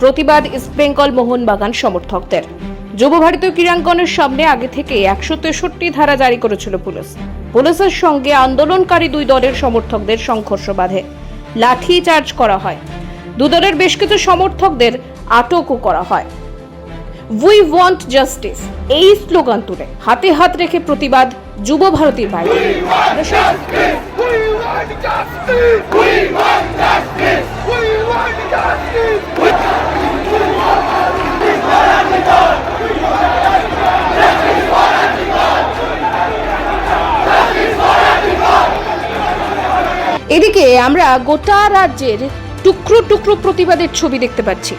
প্রতিবাদ ইস্ট বেঙ্গল মোহনবাগান সমর্থকদের। যুব ভারতীয় ক্রীড়াঙ্গনের সামনে আগে থেকে একশো তেষট্টি ধারা জারি করেছিল পুলিশ। পুলিশের সঙ্গে আন্দোলনকারী দুই দলের সমর্থকদের সংঘর্ষ বাধে। লাঠি চার্জ করা হয়। দুদলের বেশ কিছু সমর্থকদের আটকও করা হয়। উই ওয়ান্ট জাস্টিস এই স্লোগান তুলে হাতে হাত রেখে প্রতিবাদ যুব ভারতীর বাইরে। এদিকে আমরা গোটা রাজ্যের টুকরো টুকরো প্রতিবাদের ছবি দেখতে পাচ্ছি।